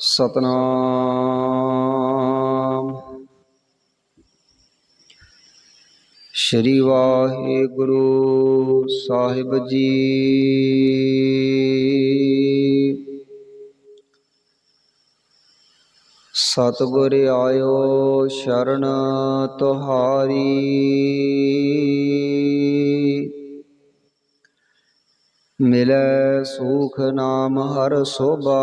ਸਤਨਾਮ। ਸ਼੍ਰੀ ਵਾਹਿਗੁਰੂ ਸਾਹਿਬ ਜੀ। ਸਤਿਗੁਰ ਆਇਓ ਸ਼ਰਨ ਤੁਹਾਰੀ। ਮਿਲੈ ਸੂਖ ਨਾਮ ਹਰ ਸੋਭਾ।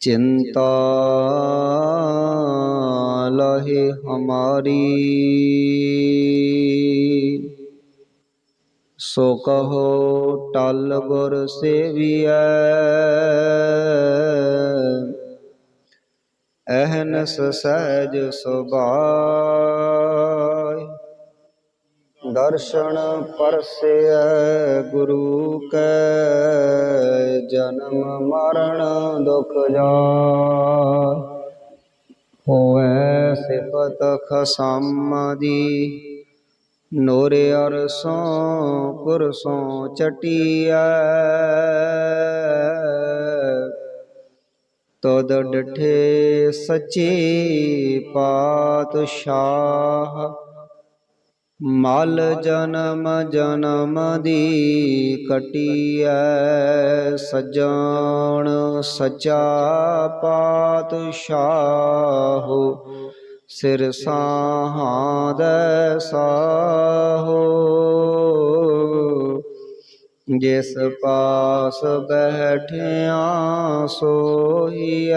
ਚਿੰਤਾ ਲਹੇ ਹਮਾਰੀ। ਸੋ ਕਹੋ ਟਲ ਗੁਰ ਸੇਵੀਐ। ਅਹਨਸ ਸਹਿਜ ਸੁਭਾਇ ਦਰਸ਼ਨ ਪਰਸੈ ਗੁਰੂ ਕੈ, ਜਨਮ ਮਰਨ ਦੁਖ ਜਾਇ ਹੋਐ ਸਿਫਤ ਖਸਮ ਦੀ, ਨੋਰੇ ਅਰਸੋਂ ਕੁਰਸੋਂ ਚਟੀਐ। ਤਦ ਡਠੇ ਸੱਚੇ ਪਾਤਸ਼ਾਹ ਮਲ ਜਨਮ ਜਨਮ ਦੀ ਕਟੀਐ ਸਜਣ ਸਚਾ ਪਾਤਸ਼ਾਹ, ਸਿਰ ਸਾਹਾਦੈ ਸਾਹੋ। ਜਿਸ ਪਾਸ ਬੈਠਿਆ ਸੋਹੀਐ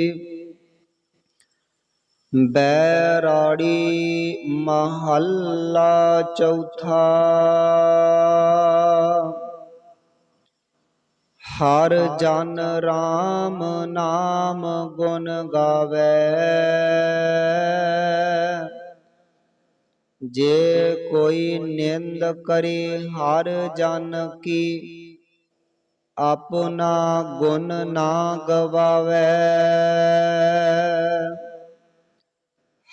ਬੈਰਾੜੀ ਮਹੱਲਾ ਚੌਥਾ। ਹਰ ਜਨ ਰਾਮ ਨਾਮ ਗੁਣ ਗਾਵੇ। ਜੇ ਕੋਈ ਨਿੰਦ ਕਰੇ ਹਰ ਜਨ ਕੀ, ਆਪਣਾ ਗੁਣ ਨਾ ਗਵਾਵੇ।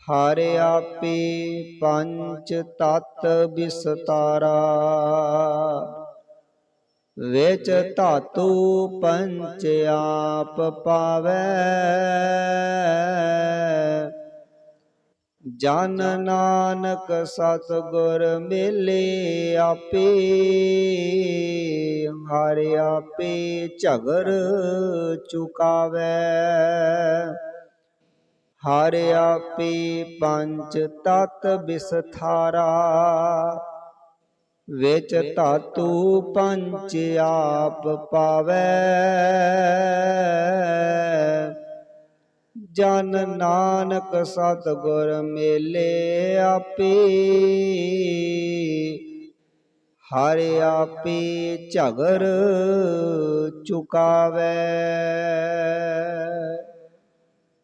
ਹਰ ਆਪੇ ਪੰਚ ਤਤ ਵਿਸਤਾਰਾ ਵਿੱਚ ਧਾਤੂ ਪੰਚ ਆਪ ਪਾਵੇ। ਜਨ ਨਾਨਕ ਸਤਗੁਰ ਮਿਲੇ ਆਪੇ, ਹਰ ਆਪੇ ਝਗਰ ਚੁਕਾਵੇ। ਹਰ ਆਪੇ ਪੰਚ ਤਤ ਵਿਸਥਾਰਾ ਵਿੱਚ ਧਾਤੂ ਪੰਚ ਆਪ ਪਾਵੇ। ਜਨ ਨਾਨਕ ਸਤਗੁਰ ਮੇਲੇ ਆਪੇ, ਹਰ ਆਪੇ ਝਗਰ ਚੁਕਾਵੇ।